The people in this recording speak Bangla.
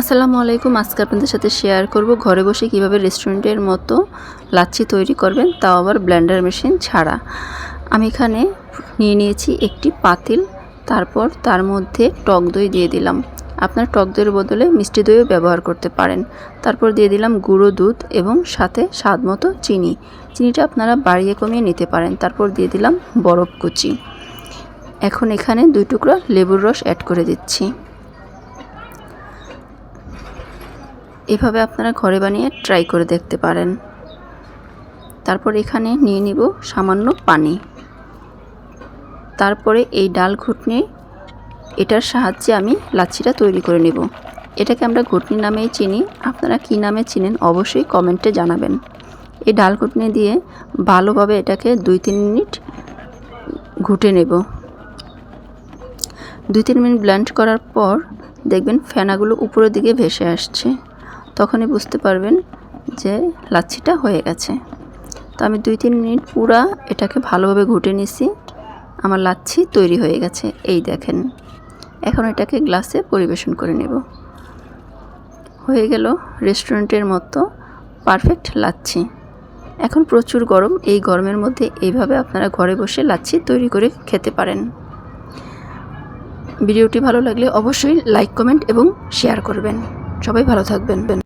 আসসালামু আলাইকুম। আজকে আপনাদের সাথে শেয়ার করব ঘরে বসে কীভাবে রেস্টুরেন্টের মতো লাচ্ছি তৈরি করবেন, তাও আবার ব্লেন্ডার মেশিন ছাড়া। আমি এখানে নিয়ে নিয়েছি একটি পাতিল, তারপর তার মধ্যে টক দই দিয়ে দিলাম। আপনার টক দইয়ের বদলে মিষ্টি দইও ব্যবহার করতে পারেন। তারপর দিয়ে দিলাম গুঁড়ো দুধ এবং সাথে স্বাদ মতো চিনি। চিনিটা আপনারা বাড়িয়ে কমিয়ে নিতে পারেন। তারপর দিয়ে দিলাম বরফ কুচি। এখন এখানে দুই টুকরা লেবুর রস অ্যাড করে দিচ্ছি। এভাবে আপনারা ঘরে বানিয়ে ট্রাই করে দেখতে পারেন। তারপর এখানে নিয়ে নিব সামান্য পানি। তারপরে এই ডাল ঘুটনি, এটার সাহায্যে আমি লাচ্ছিটা তৈরি করে নেব। এটাকে আমরা ঘুটনি নামেই চিনি। আপনারা কী নামে চিনেন অবশ্যই কমেন্টে জানাবেন। এই ডাল ঘুটনি দিয়ে ভালোভাবে এটাকে দুই তিন মিনিট ঘুটে নেব। দুই তিন মিনিট ব্লেন্ড করার পর দেখবেন ফেনাগুলো উপরের দিকে ভেসে আসছে। তখনই বুঝতে পারবেন যে লাচ্ছিটা হয়ে গেছে। তো আমি দুই তিন মিনিট পুরা এটাকে ভালোভাবে ঘুটে নিছি। আমার লাচ্ছি তৈরি হয়ে গেছে, এই দেখেন। এখন এটাকে গ্লাসে পরিবেশন করে নেব। হয়ে গেল রেস্টুরেন্টের মতো পারফেক্ট লাচ্ছি। এখন প্রচুর গরম, এই গরমের মধ্যে এইভাবে আপনারা ঘরে বসে লাচ্ছি তৈরি করে খেতে পারেন। ভিডিওটি ভালো লাগলে অবশ্যই লাইক, কমেন্ট এবং শেয়ার করবেন। সবাই ভালো থাকবেন।